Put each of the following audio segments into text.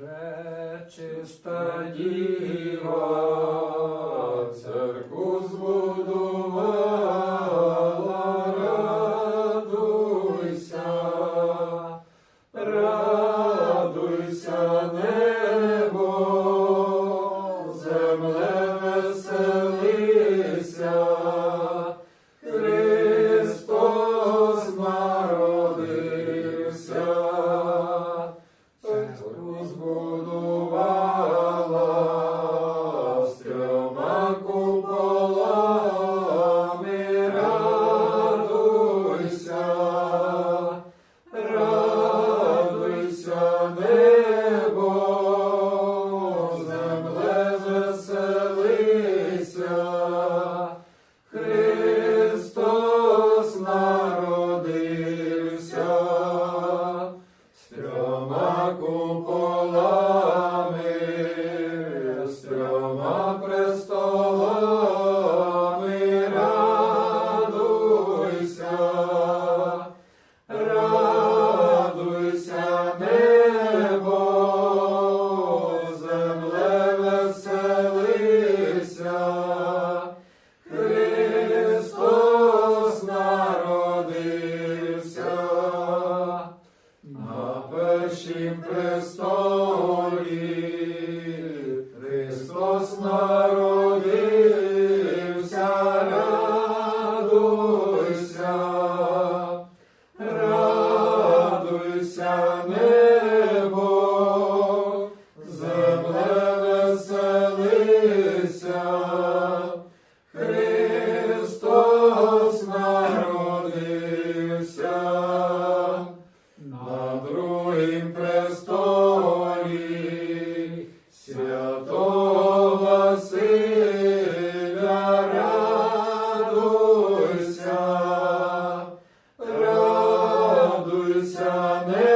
Пречиста діва, Господу. Христос народився, радуйся. Amen.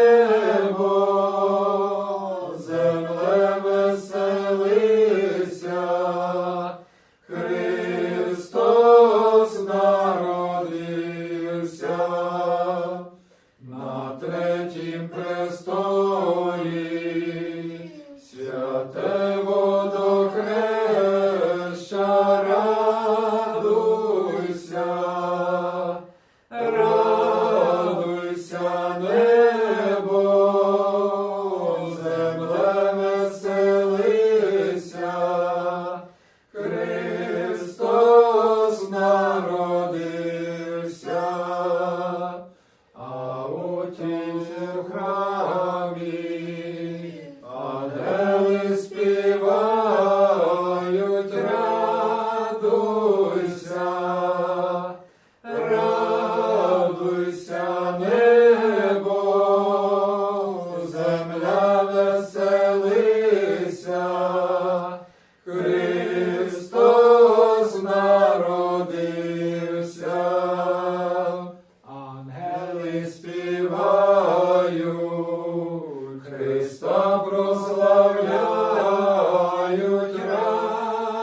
Христа прославляють,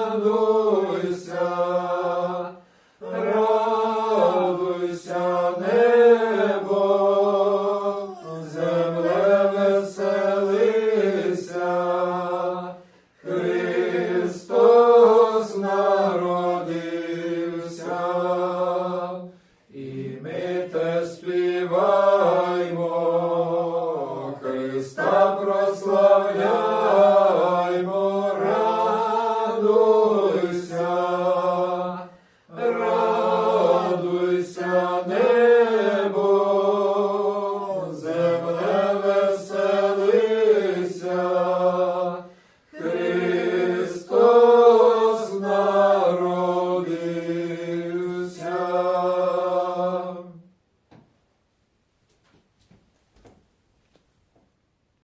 радуйся, радуйся, небо, земле веселися, Христос народився, і ми те співаємо. Lord.